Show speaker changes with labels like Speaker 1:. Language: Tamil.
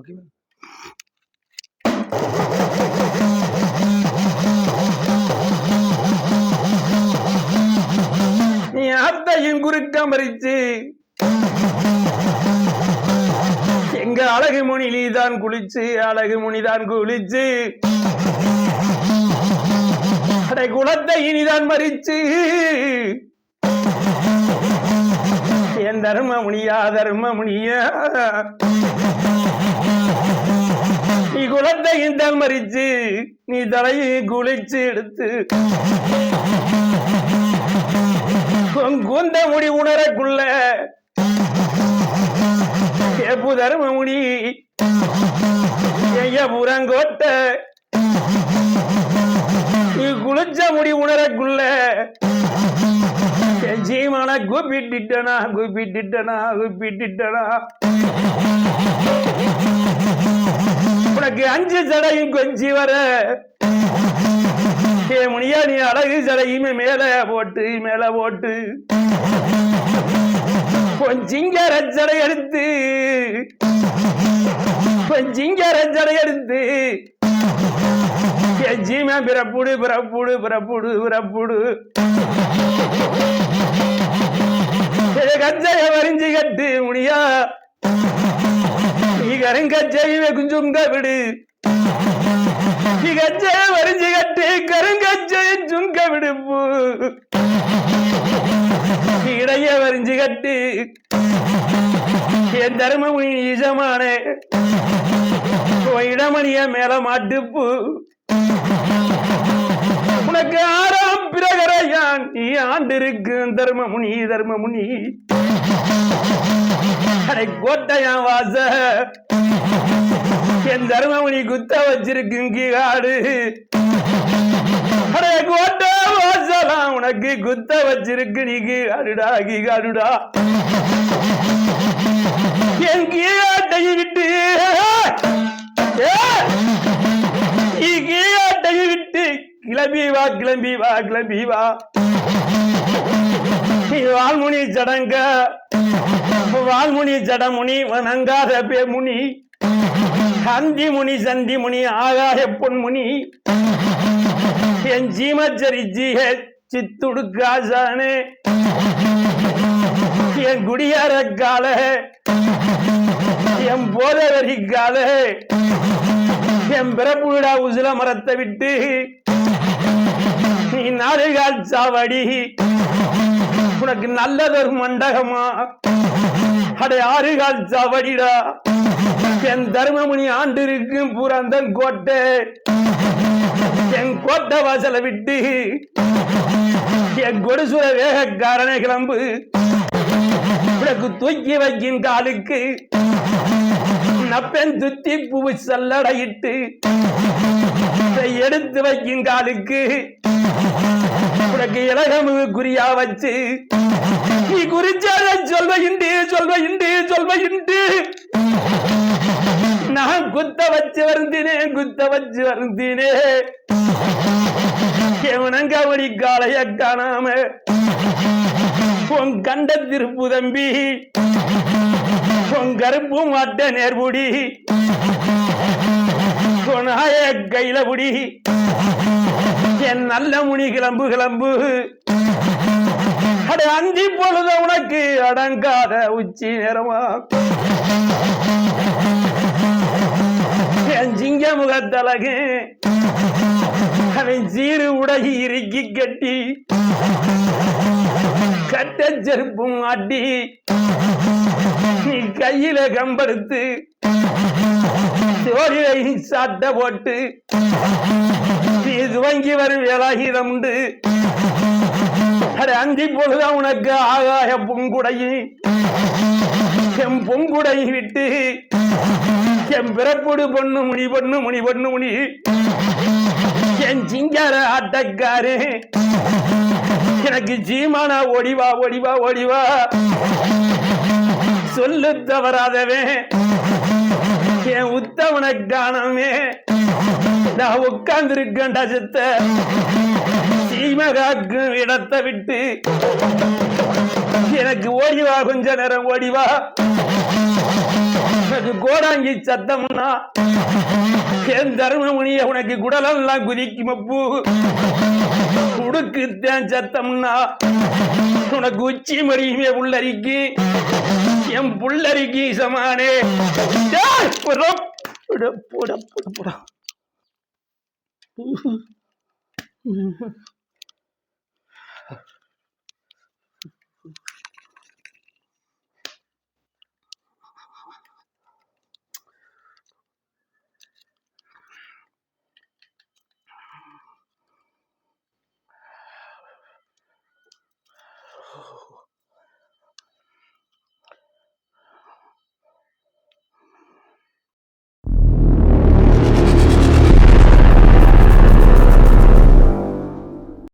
Speaker 1: ஓகேவா நீ அத்தையும் குறுக்க மறிச்சு. எங்க அழகு முனிலிதான் குளிச்சு அழகு முனிதான் குளிச்சு. அடை குளத்தை இனிதான் மறிச்சு. என் தர்ம முனியா தர்ம முனியா நீ குலத்தை தான் மறிச்சு நீ தலையை குளிச்சு எடுத்து. குந்த கூந்த முடி உணரக்குள்ள. எப்பு தர்ம முடி ஐய நீ குளிச்ச முடி உணரக்குள்ள. ஜீவனை கூப்பிட்டுட்டனா கூப்பிட்டுட்டனா கூப்பிட்டுட்டனா. உனக்கு அஞ்சு சடையும் கொஞ்சி வர. ஏ முனியா நீ அழகு சடையுமே மேல போட்டு மேல போட்டு. கொஞ்சிங்க சடை எடுத்து. கொஞ்சிங்க சடை எடுத்து. ஜீமே பிறப்புடு பிறப்புடு பிறப்புடு பிறப்புடு. கஞ்சைய வரிஞ்சு கட்டு முனியா. நீ கருங்கச்சையை குஞ்சுங்க விடு. நீ கச்சைய வரிஞ்சு கட்டு கருங்கச்சையை சுங்க விடுப்பு இடைய வரிஞ்சு கட்டு. என் தர்மமுனி ஈசமானே. இடமணிய மேல மாட்டுப்பு உனக்கு ஆறாம் பிரகரையான் நீ ஆண்டிருக்கு தர்மமுனி தர்மமுனி அடை கோட்டையான் வாச. என் தர்மமுனி குத்த வச்சிருக்கு காடு கோட்டை உனக்கு குத்த வச்சிருக்கு நீ கீழாடுடா கீழாடுடா. என் கீழாட்டை விட்டு நீ கீழாட்டை விட்டு கிளம்பி வா கிளம்பி வா கிளம்பி வா. நீ வால்முனி சடங்க வால்முனி ஜடமுனி வணங்காத பேமுனி சந்தி முனி சந்தி முனி ஆகாய பொன்முனி. என் ஜீமச்சரி ஜீஹ சித்துடுக்காசானே என் குடியார கால. என் போதவரி கால. என் பிறப்புடா உசில மரத்தை விட்டு. நீ நாடுகால் சாவடி. உனக்கு நல்லதொரு மண்டகமா. அடே ஆறுகால் சாவடிடா. என் தர்மமுனி ஆண்டு இருக்கும் புறந்தன் கோட்டை. என் கோட்டை வாசலை விட்டு என் கொடுசுர வேகக்காரனை கிளம்பு. உனக்கு தூக்கி வைக்கின் காலுக்கு நப்பென் துத்தி பூ சல்லடையிட்டு இதை எடுத்து வைக்கின் காலுக்கு உனக்கு இலகமுக குறியா வச்சு நீ குறிச்சால சொல்வ இண்டு சொல்வ சொல்வ நான் குத்த வச்சு வருந்தினே குத்த வச்சு வருந்தினே. எவனங்கவடி காலைய காணாம உன் கண்ட திருப்பு தம்பி உன் கருப்பு மாட்ட நேர்புடி நாய கையில புடி. என் நல்ல முனி கிளம்பு கிளம்பு. அட அஞ்சி பொழுது உனக்கு அடங்காத உச்சி நேரமா? என் சிங்க முகத்தலகு அவன் சீரு உடகி இறுக்கி கட்டி கட்ட செருப்பும் அடி நீ கையில கம்பெடுத்து சோழிலை சாட்ட போட்டு நீ துவங்கி வரும் வேலாகிதம் உண்டு. அட அந்தி உனக்கு ஆகாய பூங்குடையை. என் பொங்குடையை விட்டு என் பிறப்புடு பொண்ணு முனி பொண்ணு முனி பொண்ணு முனி. என் சிங்கார ஆட்டக்காரு. எனக்கு ஜீமானா ஓடிவா ஓடிவா ஓடிவா. சொல்லு தவறாதவே. என் உத்தவன காணமே. நான் உட்கார்ந்திருக்கேன்டா சித்த சீமகாக்கும் இடத்தை விட்டு. எனக்கு ஓடிவா கொஞ்ச நேரம் ஓடிவா எனக்கு கோடாங்கி சத்தம்னா என் தர்மமுனிய உனக்கு குடலெல்லாம் குதிக்கும் அப்பு. உடுக்குத்தான் சத்தம்னா உனக்கு உச்சி மறியுமே புள்ளரிக்கு என் புள்ளரிக்கு சமானே. போட போட போட போடா,